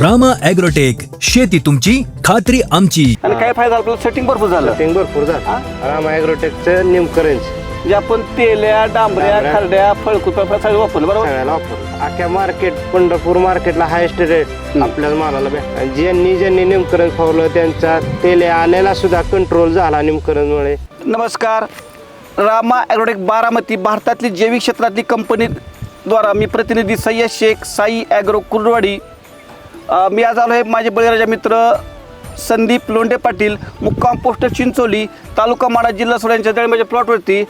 Rama agrotech शेती तुमची खात्री आमची. आणि काय फायदा आपल्याला सेटिंग भरपूर झालं. सेटिंग भरपूर झालं. राम ॲग्रोटेकचं निमकरंज म्हणजे आपण तेल्या डांबऱ्या. खरड्या फळकुपा सगळं वापरलं बरोबर? अख्ख्या मार्केट पंढरपूर मार्केटला हायेस्ट रेट आपल्याला मालाला भेटला ज्यांनी ज्यांनी निमकरंज फवलं त्यांचा तेल आलेला सुद्धा कंट्रोल झाला निमकरंजमुळे नमस्कार. रामा ॲग्रोटेक बारामती भारतातली जैविक क्षेत्रातली कंपनीद्वारा मी प्रतिनिधी सय्यद शेख साई ॲग्रो कुर्डवाडी अ, मी आज आलो आहे माझे बळीराजा मित्र संदीप लोंढे पाटील मुक्काम पोस्ट चिंचोली तालुका माडा जिल्हा सोड्यांच्या डाळिंबाच्या प्लॉटवरती.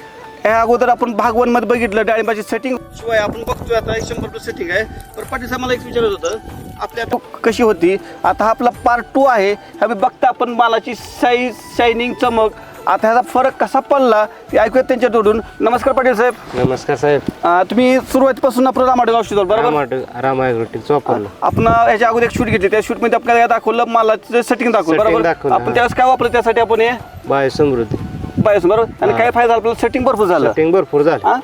या अगोदर आपण भागवनमध्ये बघितलं डाळिंबाची सेटिंग शिवाय आपण बघतोय आता एक शंभर टू सेटिंग आहे. तर पाटील साहेब मला एक विचारत होतं आपल्या तो कशी होती? आता हा आपला पार्ट टू आहे. ह्या बघता आपण मालाची साईज शायनिंग चमक. आता ह्याचा फरक कसा पडला ते ऐकूयात त्यांच्याकडून नमस्कार पाटील साहेब. नमस्कार साहेब. अं, तुम्ही सुरुवातीपासून आपलं रामाडे औषध बरोबर? वापरलं. आपण ह्याच्या अगोदर एक शूट घेतली त्या शूटमध्ये आपल्याला दाखवलं मालाचं सेटिंग दाखवलं Setting बरोबर? दाखवलं, आपण हा. त्यावेळेस काय वापरलं त्यासाठी आपण हे? बाय समृद्धी बायस बरोबर? आणि काय फायदा आपल्याला सेटिंग भरपूर झालं. सेटिंग भरपूर झालं.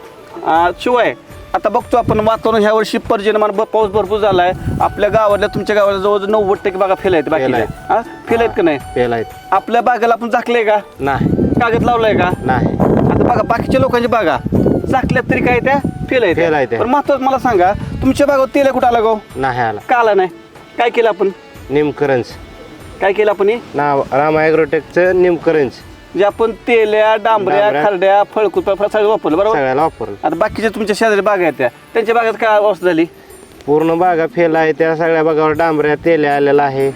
हा? शिवाय आता बघतो आपण वातावरण ह्या वर्षी पर्जन्यमान ब- पाऊस भरपूर झालाय. आपल्या गावातल्या तुमच्या गावाला जवळ नव्वद टक्के बागा फेल आहेत बाकी फेल आहेत. का नाही? आहेत. आपल्या बागेला आपण झाकलंय का? नाही. कागद लावलाय का? नाही. आता बघा बाकीच्या लोकांच्या बागा झाकल्यात तरी काय त्या? फेल Fail आहेत त्या. पण महत्वाचं मला सांगा तुमच्या बागावर तेल कुठं आला गो? नाही आला. का आला नाही? काय केलं आपण? निमकरंज. काय केलं आपण हे? नाव राम ॲग्रोटेकचं निमकरंज. जे आपण तेल्या डांबऱ्या डांबऱ्या. खरड्या फळकुपा सगळं वापरलं बरोबर? सगळ्याला वापरलं. आता बाकीच्या तुमच्या शेजारी बागा आहेत त्या. त्यांच्या बागात काय अवस्था झाली? पूर्ण बागा फेल आहे त्या सगळ्या बागावर डांबऱ्या तेल्या आलेला आहे.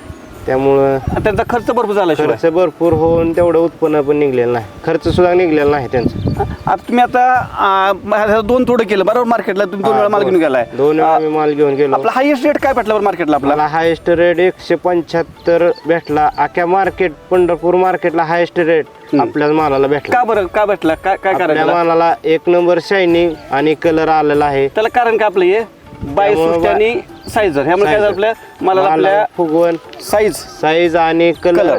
त्यामुळं त्यांचा खर्च भरपूर झाला शिवाय. खर्च भरपूर होऊन तेवढं उत्पन्न पण निघलेलं नाही. खर्च सुद्धा निघलेला नाही त्यांचा. आता तुम्ही आता आ, ह्याचं दोन थोडं केलं बरोबर मार्केटला तुम्ही दोन वेळा माल घेऊन गेलाय. दोन वेळा मी माल घेऊन गेलो. आपला हायएस्ट रेट काय भेटला बरं मार्केटला आपला? मला हायेस्ट रेट एकशे पंच्याहत्तर भेटला. अख्या मार्केट पंढरपूर मार्केटला हायेस्ट रेट आपल्या मालाला भेटला. का बरं? का भेटला? काय काय आपल्या? मालाला एक नंबर शायनिंग आणि कलर आलेला आहे. त्याला कारण काय आपलं हे? त्यामुळं सृष्टी आणि साईजर ह्यामुळे काय झालं आपल्या मला आपल्या फुगवण. साईज साईज आणि कलर.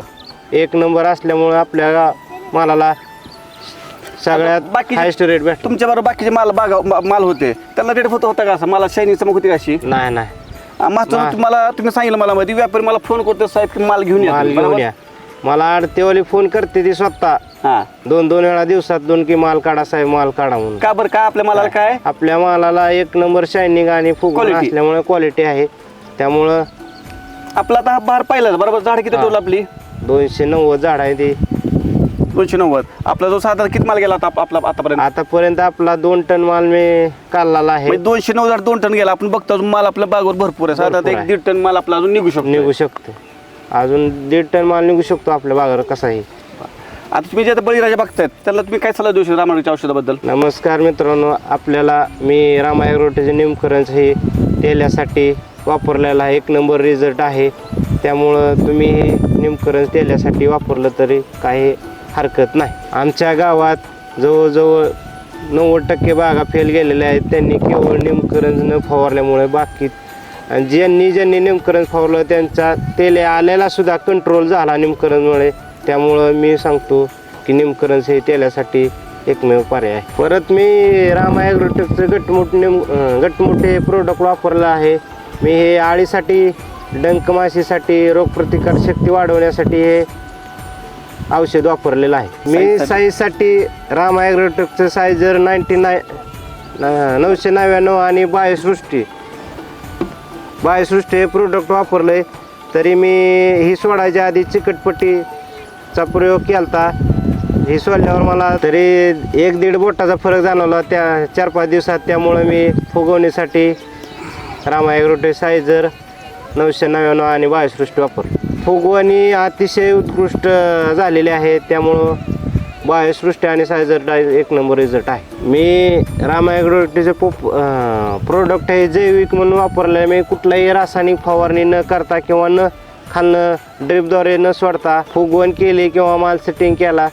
एक नंबर असल्यामुळे आपल्या मालाला सगळ्यात बाकीचे- हायेस्ट रेट भेटला तुमच्या बरोबर बाकीचे माल बागा मा- माल होते. त्याला रेट होता होता का असं? मला शायनिंग चमक होती का अशी? नाही नाही. महत्वाचं नाही. तुम्हाला तुम्ही सांगितलं मला मध्ये व्यापारी मला फोन करतो साहेब की माल घेऊन या माल तुम्ही, घेऊन बरोबर? या. मला आडतेवाली फोन करते ती स्वतः. हा. दोन दोन वेळा दिवसात दोन की माल काढा साहेब माल काढा म्हणून. का बरं? का आपल्या मालाला काय? आपल्या मालाला एक नंबर शायनिंग आणि फुगवण Quality. असल्यामुळे क्वालिटी आहे. त्यामुळं आपला आता हा बार पाहिला बरोबर? झाड किती. ठेवलं आपली? दोनशे नव्वद झाड आहे ती. दोनशे नव्वद. आपला जो साधारण किती माल गेला आता आप- आपला आतापर्यंत? आतापर्यंत आपला दोन टन माल मी काढलेला आहे. म्हणजे दोनशे नव्वद दोन टन गेला. आपण बघतो अजून माल आपल्या बागवर भरपूर आहे. साधारण भरपूर एक आहे. दीड टन माल आपला अजून निघू शकतो निघू शकतो अजून दीड टन माल निघू शकतो आपल्या बागावर कसाही. आता तुम्ही जे आता बळीराजा बघतायत त्याला तुम्ही काय सल्ला देऊ शकता रामायणच्या औषधाबद्दल? नमस्कार मित्रांनो आपल्याला मी रामायण रोटेचे निमकरंज हे तेल्यासाठी वापरलेला एक नंबर रिझल्ट आहे. त्यामुळं तुम्ही हे निमकरंज तेल्यासाठी वापरलं तरी काही हरकत नाही. आमच्या गावात जवळजवळ नव्वद टक्के बागा फेल गेलेल्या आहेत. त्यांनी केवळ निमकरंज न फवारल्यामुळे बाकी आणि ज्यांनी ज्यांनी निमकरंज फवारलं त्यांचा तेले आलेला सुद्धा कंट्रोल झाला निमकरंजमुळे. त्यामुळं मी सांगतो की निमकरंज हे तेल्यासाठी एकमेव पर्याय आहे. परत मी राम ॲग्रोटेकचं गटमुट निम अं, गटमुटे प्रोडक्ट वापरलं आहे. मी हे आळीसाठी डंक माशीसाठी रोगप्रतिकार शक्ती वाढवण्यासाठी हे औषध वापरलेलं आहे. मी साईजसाठी? राम ॲग्रोटेकचं साईजर नाईन्टी नाय नऊशे नव्याण्णव आणि बायोसृष्टी बायोसृष्टी हे प्रोडक्ट वापरलं आहे तरी मी ही सोडायच्या आधी चिकटपट्टीचा प्रयोग केला ही सोडल्यावर मला तरी एक दीड बोटाचा फरक जाणवला. त्या चार पाच दिवसात त्यामुळं मी फुगवणीसाठी रामा ॲग्रोटे सायझर नऊशे नव्याण्णव आणि बायोसृष्टी वापर फुगवणी अतिशय उत्कृष्ट झालेली आहे त्यामुळं बायोसृष्टी आणि सायझर डाय एक नंबर रिझल्ट आहे. मी रामायग्रोटेचे पोप प्रोडक्ट हे जैविक म्हणून वापरले मी कुठलाही रासायनिक फवारणी न करता किंवा न खालनं ड्रिपद्वारे न सोडता फुगवण केली किंवा माल सेटिंग केला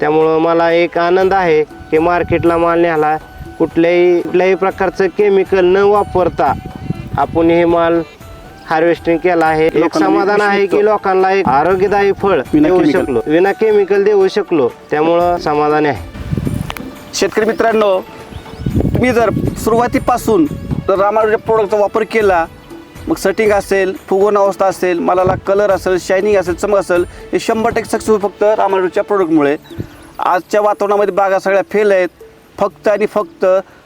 त्यामुळं मला एक आनंद आहे की मार्केटला माल न्याला कुठल्याही कुठल्याही प्रकारचं केमिकल न वापरता आपण हे माल हार्वेस्टिंग केला आहे. एक लोकांना समाधान आहे की लोकांना एक आरोग्यदायी फळ विना देऊ chemical. शकलो. विना केमिकल देऊ शकलो. त्यामुळं समाधान आहे. शेतकरी मित्रांनो तुम्ही जर सुरुवातीपासून जर रामायणच्या प्रोडक्टचा वापर केला मग सेटिंग असेल फुगवून अवस्था असेल मालाला कलर असेल शायनिंग असेल चमक असेल हे शंभर टक्के सक्सेस फक्त रामायणच्या प्रोडक्टमुळे आजच्या वातावरणामध्ये बागा सगळ्या फेल आहेत. फक्त आणि फक्त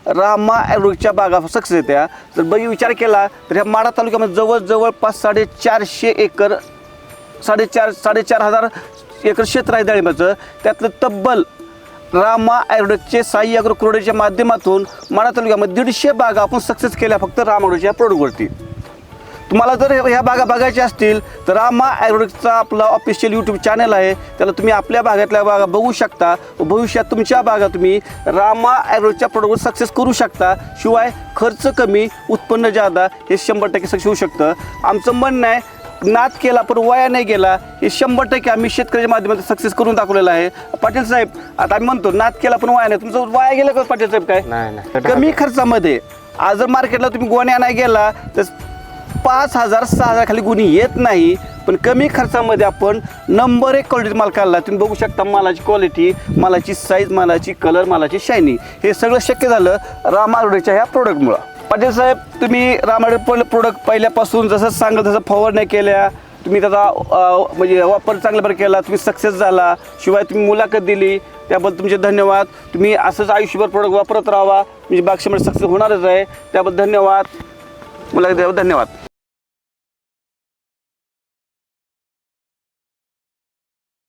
रामा ॲग्रोच्या बागा सक्सेस येत्या तर बघी विचार केला तर ह्या माडा तालुक्यामध्ये जवळजवळ पाच साडेचारशे एकर साडेचार साडेचार हजार एकर क्षेत्र आहे डाळिंबाचं त्यातलं तब्बल रामा ॲग्रोडकचे साई ॲग्रो क्रोडेच्या माध्यमातून माडा तालुक्यामध्ये दीडशे बागा आपण सक्सेस केल्या फक्त राम ॲग्रोच्या प्रोडक्टवरती तुम्हाला जर ह्या बागा बघायच्या असतील तर रामा ॲग्रोडकचा आपला ऑफिशियल यूट्यूब चॅनल आहे. त्याला तुम्ही आपल्या भागातल्या बागा बघू शकता. व भविष्यात तुमच्या बागा तुम्ही रामा ॲग्रोडच्या प्रोडक्टवर सक्सेस करू शकता. शिवाय खर्च कमी उत्पन्न जादा हे शंभर टक्के सक्सेस होऊ शकतं. आमचं म्हणणं आहे नाद केला पण वाया नाही गेला हे शंभर टक्के आम्ही शेतकऱ्याच्या माध्यमातून सक्सेस करून दाखवलेलं आहे. पाटील साहेब आता आम्ही म्हणतो नाद केला पण वाया नाही. तुमचं वाया गेलं का पाटील साहेब काय? नाही नाही. कमी खर्चामध्ये. आज जर मार्केटला तुम्ही गोणे आणायला गेला तर पाच हजार सहा हजाराखाली गुन्हे येत नाही पण कमी खर्चामध्ये आपण नंबर एक क्वालिटी माल काढला तुम्ही बघू शकता मालाची क्वालिटी मालाची साईज मालाची कलर मालाची शायनिंग हे सगळं शक्य झालं रामारोडेच्या ह्या प्रोडक्टमुळं पाटील साहेब तुम्ही रामाडे प्रोडक्ट पहिल्यापासून जसं सांगलं तसं फवारण्या केल्या तुम्ही त्याचा म्हणजे वापर चांगल्या प्रकारे केला तुम्ही सक्सेस झाला शिवाय तुम्ही मुलाखत दिली त्याबद्दल तुमचे धन्यवाद. तुम्ही असंच आयुष्यभर प्रोडक्ट वापरत राहा म्हणजे बागशेमध्ये सक्सेस होणारच आहे. त्याबद्दल धन्यवाद. मुलाखत धन्यवाद.